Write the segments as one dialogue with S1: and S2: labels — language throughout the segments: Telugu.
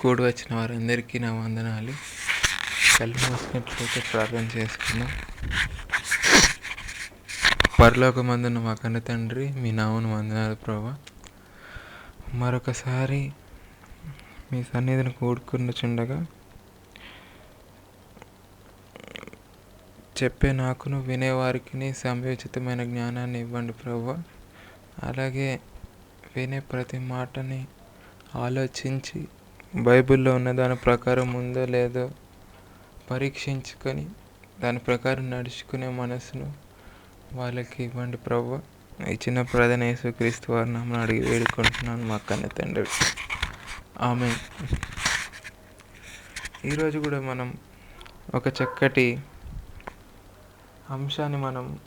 S1: కూడి వచ్చిన వారందరికీ నా వందనాలు. కళ్ళు మూసినట్లయితే ప్రార్థన చేసుకుందాం. పరలోకమందున్న మా కన్న తండ్రి మీ నామను వందనాలు ప్రభా. మరొకసారి మీ సన్నిధిని కూడుకున్నచుండగా చెప్పే నాకును వినేవారికి సంయోచితమైన జ్ఞానాన్ని ఇవ్వండి ప్రభా. అలాగే వినే ప్రతి మాటని ఆలోచించి బైబిల్లో ఉన్న దాని ప్రకారం ఉందో లేదో పరీక్షించుకొని దాని ప్రకారం నడుచుకునే మనసును వాళ్ళకి ఇవ్వండి ప్రభు. ఈ చిన్న ప్రధాన యేసుక్రీస్తు వారి నామను అడిగి వేడుకుంటున్నాను మా కన్న తండ్రి. ఆమె ఈరోజు కూడా మనం ఒక చక్కటి అంశాన్ని మనం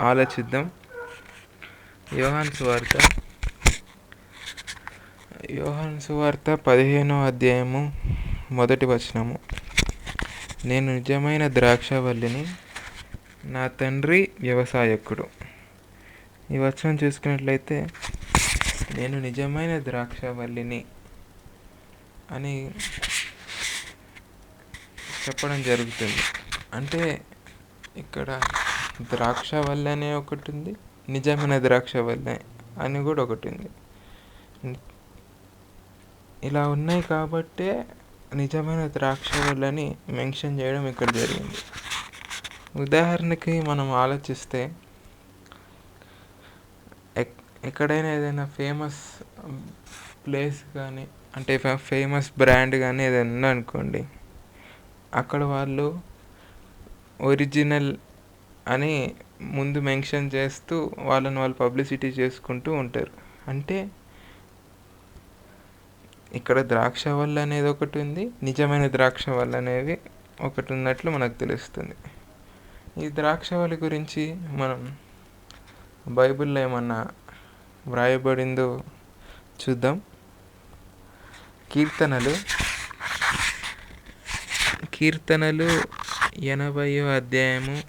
S1: ఆలోచిద్దాం. యోహాన్ వార్త యోహాన్ సువార్త పదిహేనో అధ్యాయము మొదటి వచనము. నేను నిజమైన ద్రాక్షవల్లిని నా తండ్రి వ్యవసాయకుడు. ఈ వచనం చూసుకున్నట్లయితే నేను నిజమైన ద్రాక్షవల్లిని అని చెప్పడం జరుగుతుంది. అంటే ఇక్కడ ద్రాక్షవల్లి అనే ఒకటి ఉంది నిజమైన ద్రాక్షవల్లి అని కూడా ఒకటి ఉంది. ఇలా ఉన్నాయి కాబట్టే నిజమైన ద్రాక్ష మెన్షన్ చేయడం ఇక్కడ జరిగింది. ఉదాహరణకి మనం ఆలోచిస్తే ఎక్ ఎక్కడైనా ఏదైనా ఫేమస్ ప్లేస్ కానీ అంటే ఫేమస్ బ్రాండ్ కానీ ఏదైనా ఉందనుకోండి అక్కడ వాళ్ళు ఒరిజినల్ అని ముందు మెన్షన్ చేస్తూ వాళ్ళని వాళ్ళు పబ్లిసిటీ చేసుకుంటూ ఉంటారు. అంటే ఇక్కడ ద్రాక్ష వల్ల అనేది ఒకటి ఉంది. నిజమైన ద్రాక్ష వల్ల అనేది ఒకటి ఉన్నట్లు మనకు తెలుస్తుంది. ఈ ద్రాక్ష వల్ల గురించి మనం బైబిల్లో ఏమన్నా వ్రాయబడిందో చూద్దాం. కీర్తనలు. కీర్తనలు ఎనభయో అధ్యాయము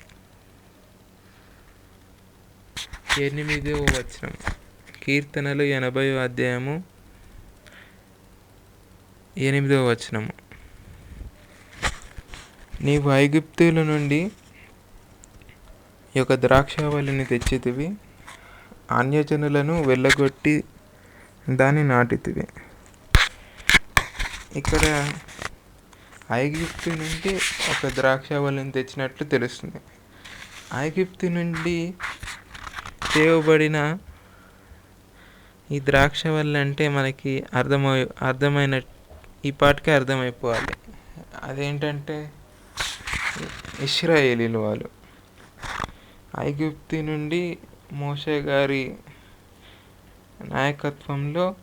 S1: ఎనిమిదో వచనం. కీర్తనలు ఎనభైయో అధ్యాయము ఎనిమిదో వచనము. నీవు ఐగుప్తుల నుండి ఈ యొక్క ద్రాక్షావళిని తెచ్చితివి అన్యజనులను వెళ్ళగొట్టి దాన్ని నాటితివి. ఇక్కడ ఐగిప్తు నుండి ఒక ద్రాక్షావళిని తెచ్చినట్లు తెలుస్తుంది. ఐగిప్తు నుండి తేవబడిన ఈ ద్రాక్ష వల్ల అంటే మనకి అర్థమై అర్థమైన ఈ పాటికి అర్థమైపోవాలి. అదేంటంటే ఇస్రాయేలీలు వాళ్ళు. ఐగుప్తి నుండి మోషే గారి నాయకత్వంలో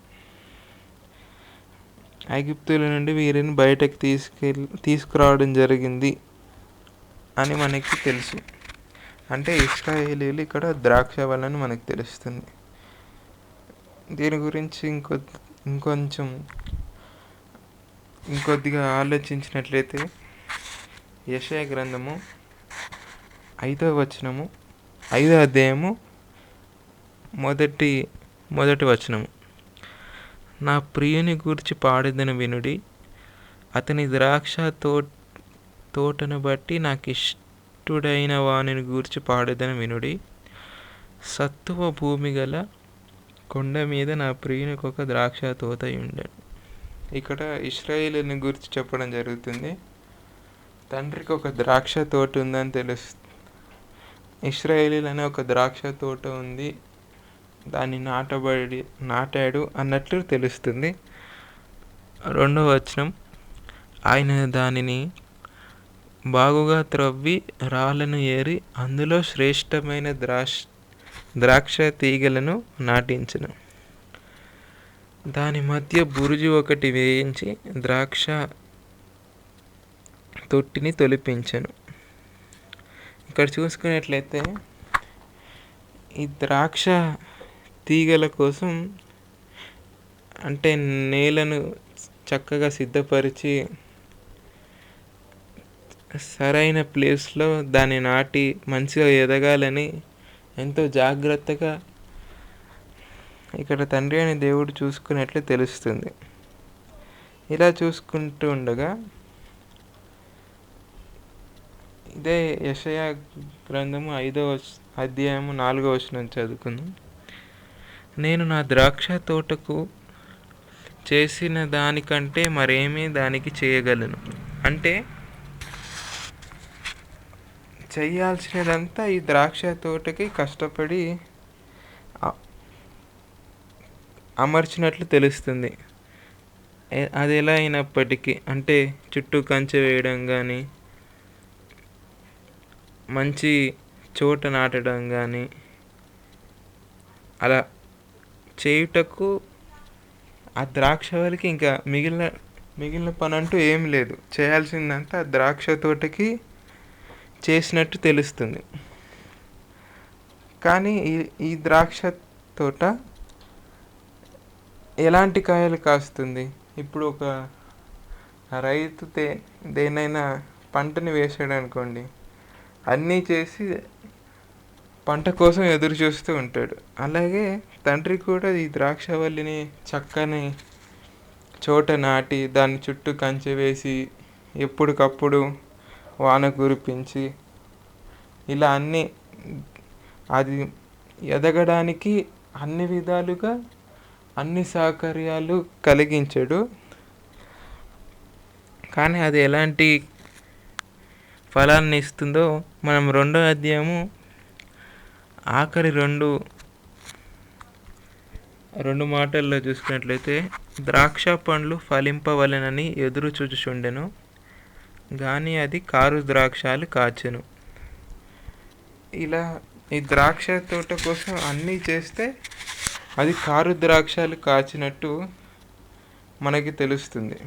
S1: ఐగుప్తుల నుండి వీరిని బయటకు తీసుకెళ్ళి తీసుకురావడం జరిగింది అని మనకి తెలుసు. అంటే ఇస్రాయేలీలు ఇక్కడ ద్రాక్ష వలని మనకు తెలుస్తుంది. దీని గురించి ఇంకొ ఇంకొంచెం ఇంకొద్దిగా ఆలోచించినట్లయితే యశయ గ్రంథము ఐదవ వచనము ఐదో అధ్యాయము మొదటి మొదటి వచనము. నా ప్రియుని గూర్చి పాడేదని వినుడి అతని ద్రాక్ష తో తోటను బట్టి నాకు ఇష్టుడైన వానిని గూర్చి పాడేదని వినుడి సత్తువ భూమి గల కొండ మీద నా ప్రియునికి ఒక ద్రాక్ష తోత ఉండడు ఇక్కడ ఇస్రాయిల్ని గురించి చెప్పడం జరుగుతుంది. తండ్రికి ఒక ద్రాక్ష తోట ఉందని తెలుసు ఇస్రాయేలీలు అనే ఒక ద్రాక్ష తోట ఉంది. దాన్ని నాటబడి నాటాడు అన్నట్లు తెలుస్తుంది. రెండవ వచనం. ఆయన దానిని బాగుగా త్రవ్వి రాళ్ళను ఏరి అందులో శ్రేష్టమైన ద్రాక్ష ద్రాక్ష తీగలను నాటించను. దాని మధ్య బురుజు ఒకటి వేయించి ద్రాక్ష తొట్టిని తొలిపించను. ఇక్కడ చూసుకున్నట్లయితే ఈ ద్రాక్ష తీగల కోసం అంటే నేలను చక్కగా సిద్ధపరిచి సరైన ప్లేస్లో దాన్ని నాటి మంచిగా ఎదగాలని ఎంతో జాగ్రత్తగా ఇక్కడ తండ్రి అని దేవుడు చూసుకున్నట్లు తెలుస్తుంది. ఇలా చూసుకుంటూ ఉండగా ఇదే యశయ గ్రంథము ఐదో అధ్యాయము నాలుగో వచనం చదువుకుందాం. నేను నా ద్రాక్ష తోటకు చేసిన దానికంటే మరేమీ దానికి చేయగలను. అంటే చేయాల్సినదంతా ఈ ద్రాక్ష తోటకి కష్టపడి అమర్చినట్లు తెలుస్తుంది. అది ఎలా అయినప్పటికీ అంటే చుట్టూ కంచె వేయడం కానీ మంచి చోట నాటడం కానీ అలా చేయుటకు ఆ ద్రాక్ష వరకు ఇంకా మిగిలిన మిగిలిన పని అంటూ ఏం లేదు. చేయాల్సిందంతా ఆ ద్రాక్ష తోటకి చేసినట్టు తెలుస్తుంది. కానీ ఈ ఈ ద్రాక్ష తోట ఎలాంటి కాయలు కాస్తుంది? ఇప్పుడు ఒక రైతు దే దేనైనా పంటని వేసాడు అనుకోండి అన్నీ చేసి పంట కోసం ఎదురు చూస్తూ ఉంటాడు. అలాగే తండ్రి కూడా ఈ ద్రాక్షవల్లిని చక్కని చోట నాటి దాని చుట్టూ కంచె వేసి ఎప్పటికప్పుడు వాన కురిపించి ఇలా అన్నీ అది ఎదగడానికి అన్ని విధాలుగా అన్ని సౌకర్యాలు కలిగించాడు. కానీ అది ఎలాంటి ఫలాన్ని ఇస్తుందో మనం రెండో అధ్యాయము ఆఖరి రెండు రెండు మాటల్లో చూసుకున్నట్లయితే ద్రాక్ష పండ్లు ఫలింపవలెనని ఎదురు చూచుచుండెను కానీ అది కారు ద్రాక్షాలు కాచెను. ఇలా ఈ ద్రాక్ష తోట కోసం అన్నీ చేస్తే అది కారు ద్రాక్షాలు కాచినట్టు మనకి తెలుస్తుంది.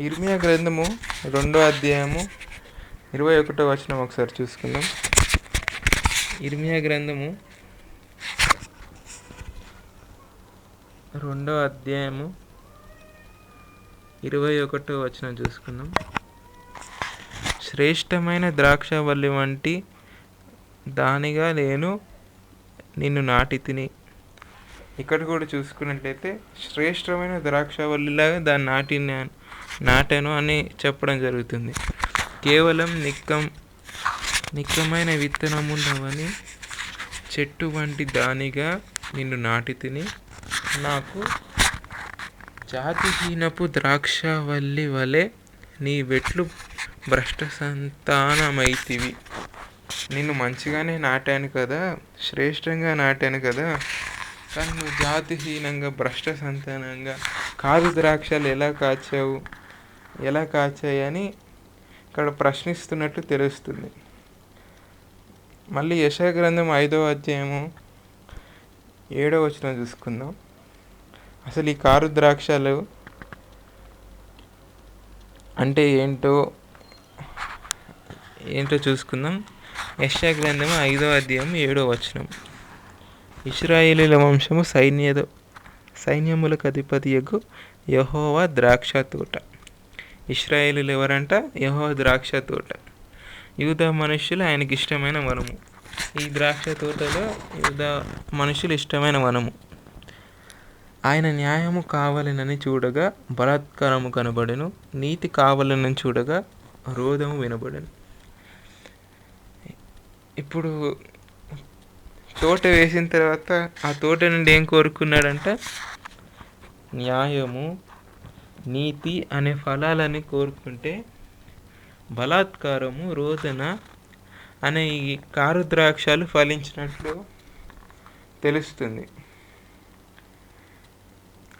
S1: ఇర్మియా గ్రంథము రెండో అధ్యాయము ఇరవై ఒకటో వచనం ఒకసారి చూసుకుందాం. ఇర్మియా గ్రంథము రెండో అధ్యాయము ఇరవై ఒకటో వచనం చూసుకుందాం. శ్రేష్టమైన ద్రాక్షవల్లి వంటి దానిగా నేను నిన్ను నాటి తిని. ఇక్కడ కూడా చూసుకున్నట్లయితే శ్రేష్టమైన ద్రాక్షవల్లిలాగా దాన్ని నాటి నాటాను అని చెప్పడం జరుగుతుంది. కేవలం నిక్కం నిక్కమైన విత్తనమున్నవని చెట్టు వంటి దానిగా నిన్ను నాటి తిని నాకు జాతిహీనపు ద్రాక్షవల్లి వలె నీ వెట్లు భ్రష్ట సంతానమైతివి నిన్ను మంచిగానే నాటాను కదా శ్రేష్టంగా నాటాను కదా. కానీ నువ్వు జాతిహీనంగా భ్రష్ట సంతానంగా కాదు ద్రాక్షలు ఎలా కాచావు ఎలా కాచాయని ఇక్కడ ప్రశ్నిస్తున్నట్టు తెలుస్తుంది. మళ్ళీ యశాగ్రంథం ఐదో అధ్యాయము ఏడో వచనం చూసుకుందాం. అసలు ఈ కారు ద్రాక్షలు అంటే ఏంటో ఏంటో చూసుకుందాం. యశా గ్రంథము ఐదో అధ్యాయం ఏడో వచనం. ఇస్రాయేలీల వంశము సైన్యద సైన్యములకు అధిపతి యగు యహోవా ద్రాక్ష తోట ఇస్రాయేలీలు ఎవరంట? యహోవా ద్రాక్ష తోట యూదా మనుషులు ఆయనకి ఇష్టమైన వనము. ఈ ద్రాక్ష తోటలో యూదా మనుషులు ఇష్టమైన వనము. ఆయన న్యాయము కావాలనని చూడగా బలాత్కారము కనబడెను. నీతి కావాలనని చూడగా రోధము వినబడెను. ఇప్పుడు తోట వేసిన తర్వాత ఆ తోట నుండి ఏం కోరుకున్నాడంట న్యాయము నీతి అనే ఫలాలని కోరుకుంటే బలాత్కారము రోదన అనే ఈ కారు ద్రాక్షాలు ఫలించినట్లు తెలుస్తుంది.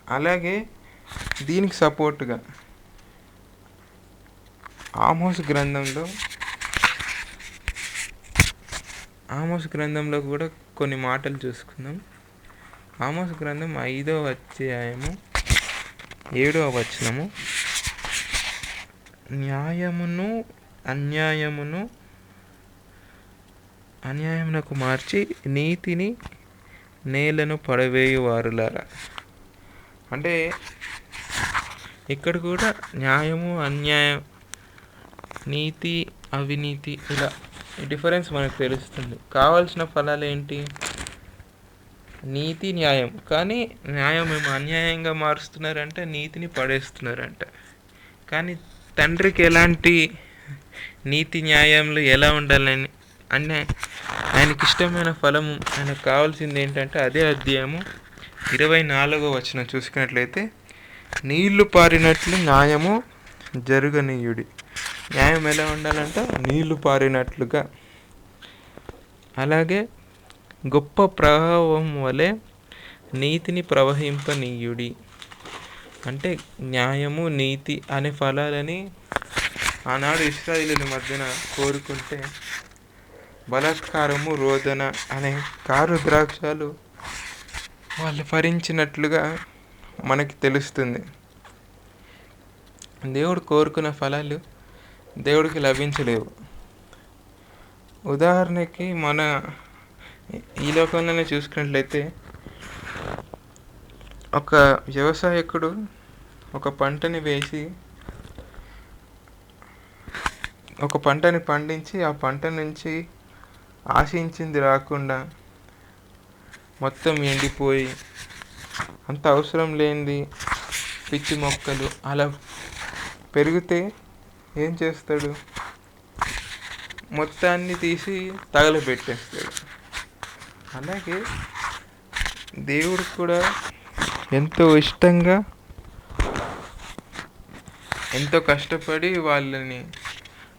S1: అలాగే దీనికి సపోర్టుగా ఆమోస్ గ్రంథంలో ఆమోస్ గ్రంథంలో కూడా కొన్ని మాటలు చూసుకుందాం. ఆమోస్ గ్రంథం ఐదో అధ్యాయము ఏడవ వచనము. న్యాయమును అన్యాయమును అన్యాయమునకు మార్చి నీతిని నేలను పడవేయువారులారా. అంటే ఇక్కడ కూడా న్యాయము అన్యాయం నీతి అవినీతి ఇలా ఈ డిఫరెన్స్ మనకు తెలుస్తుంది. కావాల్సిన ఫలాలు ఏంటి? నీతి న్యాయం. కానీ న్యాయం ఏమో అన్యాయంగా మారుస్తున్నారంటే నీతిని పడేస్తున్నారంట. కానీ తండ్రికి ఎలాంటి నీతి న్యాయంలో ఎలా ఉండాలని అన్న ఆయనకి ఇష్టమైన ఫలము ఆయనకు కావాల్సింది ఏంటంటే అదే అధ్యాయము ఇరవై నాలుగో వచ్చిన చూసుకున్నట్లయితే నీళ్ళు పారినట్లు న్యాయము జరుగనీయుడి. న్యాయం ఎలా ఉండాలంటే నీళ్ళు పారినట్లుగా. అలాగే గొప్ప ప్రభావం వలె నీతిని ప్రవహింపనీయుడి. అంటే న్యాయము నీతి అనే ఫలాలని ఆనాడు ఇస్రాయిల మధ్యన కోరుకుంటే బలాత్కారము రోదన అనే కారు ద్రాక్షాలు వాళ్ళు ఫరించినట్లుగా మనకి తెలుస్తుంది. దేవుడు కోరుకున్న ఫలాలు దేవుడికి లభించలేవు. ఉదాహరణకి మన ఈ లోకంలోనే చూసుకున్నట్లయితే ఒక వ్యవసాయకుడు ఒక పంటని వేసి ఒక పంటని పండించి ఆ పంట నుంచి ఆశించింది రాకుండా మొత్తం ఎండిపోయి అంత అవసరం లేనిది పిచ్చి మొక్కలు అలా పెరిగితే ఏం చేస్తాడు? మొత్తాన్ని తీసి తగలబెట్టేస్తాడు. అలాగే దేవుడు కూడా ఎంతో ఇష్టంగా ఎంతో కష్టపడి వాళ్ళని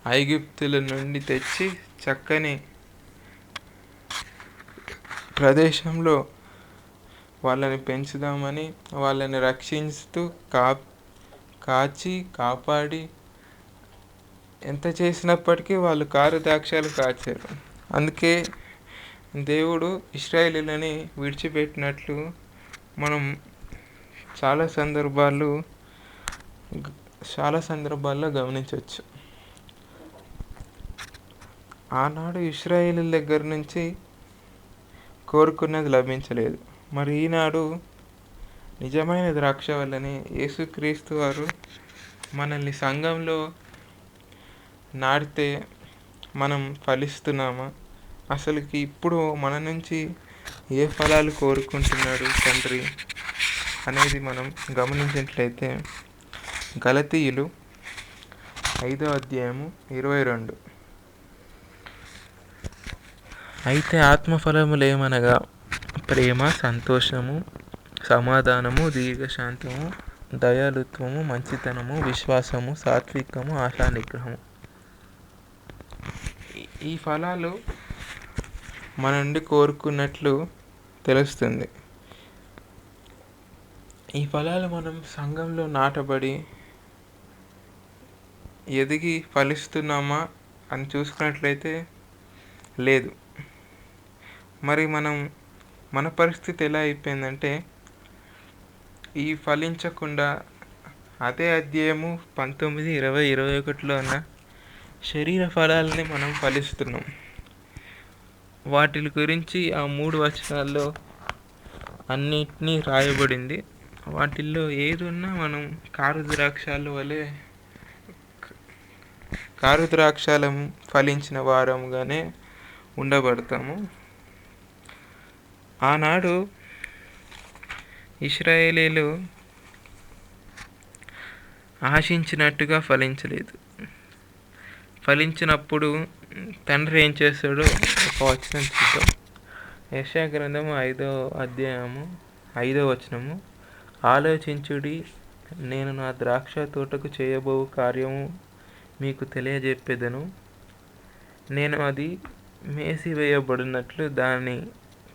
S1: ఐగుప్తుల నుండి తెచ్చి చక్కని ప్రదేశంలో వాళ్ళని పెంచుదామని వాళ్ళని రక్షిస్తూ కా కాచి కాపాడి ఎంత చేసినప్పటికీ వాళ్ళు కారు ద్రాక్షాలు కాచారు. అందుకే దేవుడు ఇస్రాయేలీలని విడిచిపెట్టినట్లు మనం చాలా సందర్భాలు చాలా సందర్భాల్లో గమనించవచ్చు. ఆనాడు ఇస్రాయేల్ దగ్గర నుంచి కోరుకున్నది లభించలేదు. మరి ఈనాడు నిజమైన ద్రాక్ష వల్లనే యేసుక్రీస్తు వారు మనల్ని సంఘంలో నాటితే మనం ఫలిస్తున్నామా? అసలుకి ఇప్పుడు మన నుంచి ఏ ఫలాలు కోరుకుంటున్నాడు తండ్రి అనేది మనం గమనించినట్లయితే గలతీయులు ఐదో అధ్యాయము ఇరవై రెండు. అయితే ఆత్మఫలములేమనగా ప్రేమ సంతోషము సమాధానము దీర్ఘశాంతము దయాలుత్వము మంచితనము విశ్వాసము సాత్వికము ఆశా నిగ్రహము ఈ ఫలాలు మన నుండి కోరుకున్నట్లు తెలుస్తుంది. ఈ ఫలాలు మనం సంఘంలో నాటబడి ఎదిగి ఫలిస్తున్నామా అని చూసుకున్నట్లయితే లేదు. మరి మనం మన పరిస్థితి ఎలా అయిపోయిందంటే ఈ ఫలించకుండా అదే అధ్యాయము పంతొమ్మిది ఇరవై ఇరవై ఒకటిలో ఉన్న శరీర ఫలాలని మనం ఫలిస్తున్నాం. వాటి గురించి ఆ మూడు వచనాల్లో అన్నిటినీ రాయబడింది. వాటిల్లో ఏదున్నా మనం కారు ద్రాక్షాల వలె కారు ద్రాక్షాలం ఫలించిన వారంగానే ఉండబడతాము. ఆనాడు ఇస్రాయేలీలు ఆశించినట్టుగా ఫలించలేదు. ఫలించినప్పుడు తండ్రి ఏం చేస్తాడో ఒక వచనం చూద్దాం. యశా గ్రంథము ఐదో అధ్యాయము ఐదో వచనము. ఆలోచించుడి నేను నా ద్రాక్ష తోటకు చేయబో కార్యము మీకు తెలియజెప్పేదను. నేను అది మేసివేయబడినట్లు దాని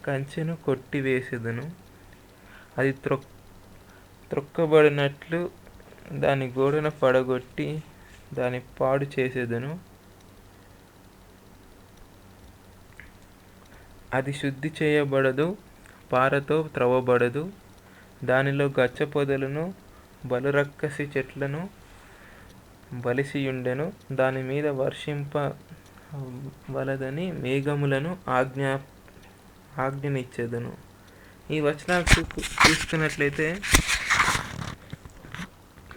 S1: కంచెను కొట్టివేసేదను. అది త్రొక్ త్రొక్కబడినట్లు దాని గోడను పడగొట్టి దాన్ని పాడు చేసేదను. అది శుద్ధి చేయబడదు పారతో త్రవ్వబడదు. దానిలో గచ్చ పొదలను బలురక్కసి చెట్లను బలిసియుండెను. దాని మీద వర్షింప వలదని మేఘములను ఆజ్ఞా ఆజ్ఞనిచ్చేదను. ఈ వచనాలు చూ చూస్తున్నట్లయితే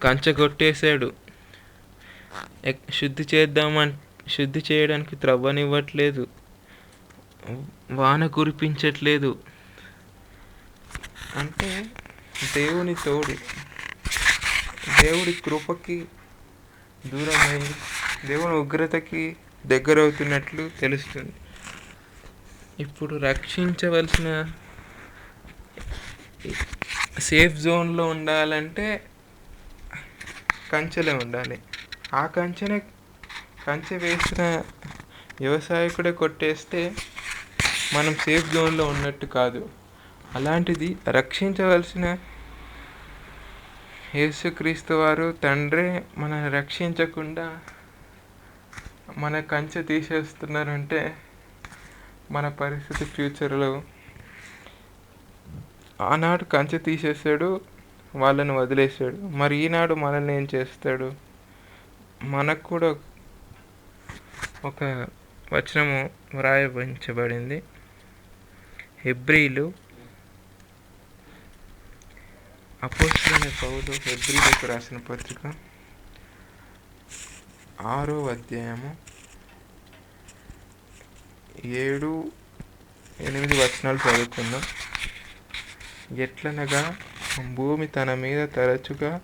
S1: కంచె కొట్టేశాడు. శుద్ధి చేద్దామని శుద్ధి చేయడానికి త్రవ్వనివ్వట్లేదు. వాన కురిపించట్లేదు. అంటే దేవుని తోడు దేవుడి కృపకి దూరమై దేవుని ఉగ్రతకి దగ్గరవుతున్నట్లు తెలుస్తుంది. ఇప్పుడు రక్షించవలసిన సేఫ్ జోన్లో ఉండాలంటే కంచెలే ఉండాలి. ఆ కంచెనే కంచె వేసిన వ్యవసాయకుడే కొట్టేస్తే మనం సేఫ్ జోన్లో ఉన్నట్టు కాదు. అలాంటిది రక్షించవలసిన యేసుక్రీస్తు వారు తండ్రే మనల్ని రక్షించకుండా మన కంచె తీసేస్తున్నారంటే మన పరిస్థితి ఫ్యూచర్లో. ఆనాడు కంచె తీసేసాడు వాళ్ళని వదిలేసాడు. మరి ఈనాడు మనల్ని ఏం చేస్తాడు? మనకు కూడా ఒక వచనము వ్రాయించబడింది హెబ్రీలు అపోస్తులైన పౌలు హెబ్రిలకు రాసిన పత్రిక ఆరో అధ్యాయము ఏడు ఎనిమిది వచనాలు చదువుకుందాం. ఎట్లనగా భూమి తన మీద తరచుగా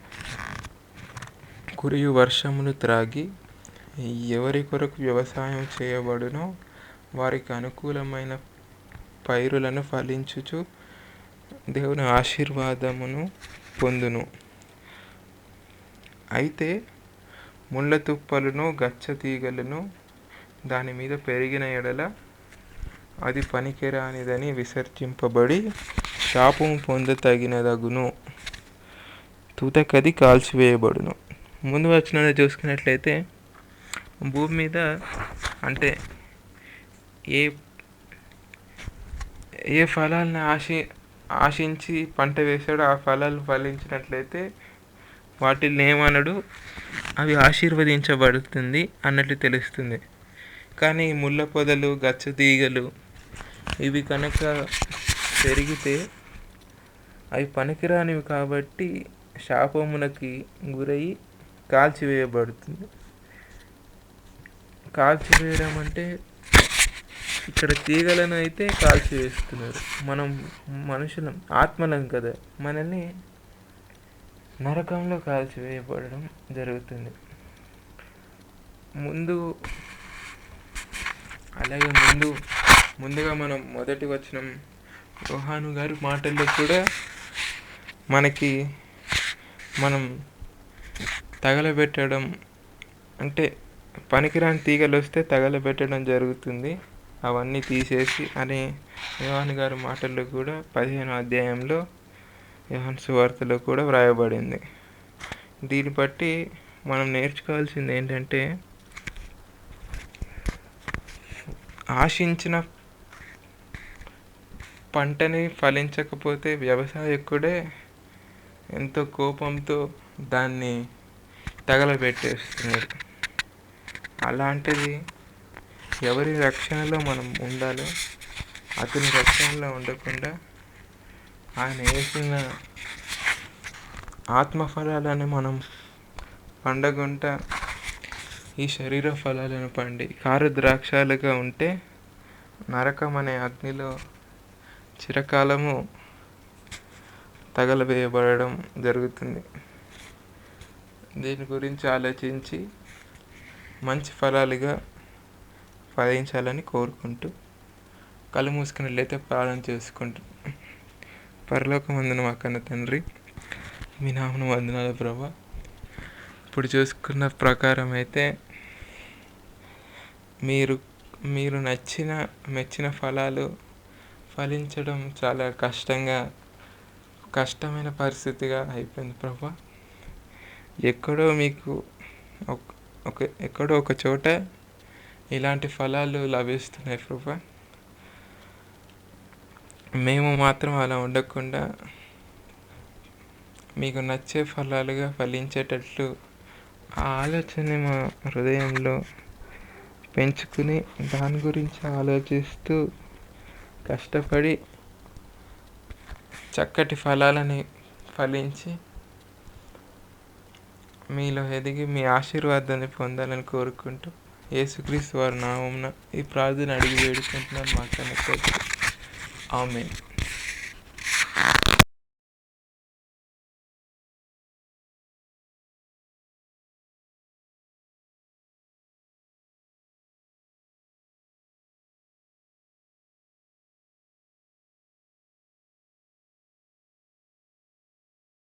S1: కురియు వర్షమును త్రాగి ఎవరి కొరకు వ్యవసాయం చేయబడునో వారికి అనుకూలమైన పైరులను ఫలించుచు దేవుని ఆశీర్వాదమును పొందును. అయితే ముళ్ళ తుప్పలను గచ్చ తీగలను దాని మీద పెరిగిన ఎడల అది పనికిరానిదని విసర్జింపబడి శాపము పొందతగినదగును. తుతకది కాల్చివేయబడును. ముందు వచ్చిన చూసుకున్నట్లయితే భూమి మీద అంటే ఏ ఏ ఫలాలను ఆశి ఆశించి పంట వేసాడో ఆ ఫలాలు ఫలించినట్లయితే వాటిని ఏమనడు అవి ఆశీర్వదించబడుతుంది అన్నట్లు తెలుస్తుంది. కానీ ముళ్ళ పొదలు గచ్చ తీగలు ఇవి కనుక పెరిగితే అవి పనికిరానివి కాబట్టి శాపమునకి గురై కాల్చివేయబడుతుంది. కాల్చివేయడం అంటే ఇక్కడ తీగలను అయితే కాల్చివేస్తున్నారు. మనం మనుషులం ఆత్మలం కదా. మనల్ని నరకంలో కాల్చివేయబడడం జరుగుతుంది. ముందు అలాగే ముందు ముందుగా మనం మొదటి వచ్చిన రోహాను గారి మాటల్లో కూడా మనకి మనం తగలబెట్టడం. అంటే పనికిరాని తీగలు వస్తే తగలబెట్టడం జరుగుతుంది. అవన్నీ తీసేసి అని యోహాన్ గారి మాటల్లో కూడా పదిహేను అధ్యాయంలో యోహాన్ సువార్తలో కూడా వ్రాయబడింది. దీన్ని బట్టి మనం నేర్చుకోవాల్సింది ఏంటంటే ఆశించిన పంటని ఫలించకపోతే వ్యవసాయకుడే ఎంతో కోపంతో దాన్ని తగలబెట్టేస్తున్నారు. అలాంటిది ఎవరి రక్షణలో మనం ఉండాలో అతని రక్షణలో ఉండకుండా ఆయన వేసిన ఆత్మఫలాలను మనం పండగుంటా ఈ శరీర ఫలాలను పండి కారు ద్రాక్షాలుగా ఉంటే నరకం అనే అగ్నిలో చిరకాలము తగలవేయబడడం జరుగుతుంది. దీని గురించి ఆలోచించి మంచి ఫలాలుగా ఫలించాలని కోరుకుంటూ కళ్ళు మూసుకున్నట్లయితే ప్రార్థన చేసుకుంటూ. పరలోకమందున మా కన్న తండ్రి మీ నామను వందనాల ప్రభా. ఇప్పుడు చూసుకున్న ప్రకారం అయితే మీరు మీరు నచ్చిన మెచ్చిన ఫలాలు ఫలించడం చాలా కష్టంగా కష్టమైన పరిస్థితిగా అయిపోయింది ప్రభా. ఎక్కడో మీకు ఒక ఎక్కడో ఒక చోట ఇలాంటి ఫలాలు లభిస్తున్నాయి ప్రభా. మేము మాత్రం అలా ఉండకుండా మీకు నచ్చే ఫలాలుగా ఫలించేటట్లు ఆ ఆలోచన మా హృదయంలో పెంచుకుని దాని గురించి ఆలోచిస్తూ కష్టపడి చక్కటి ఫలాలని ఫలించి మీలో ఎదిగి మీ ఆశీర్వాదాన్ని పొందాలని కోరుకుంటూ ఏసుక్రీస్తు వారి నామమున ఈ ప్రార్థన అడిగి వేడుకుంటున్నాను మా కనుక ఆమె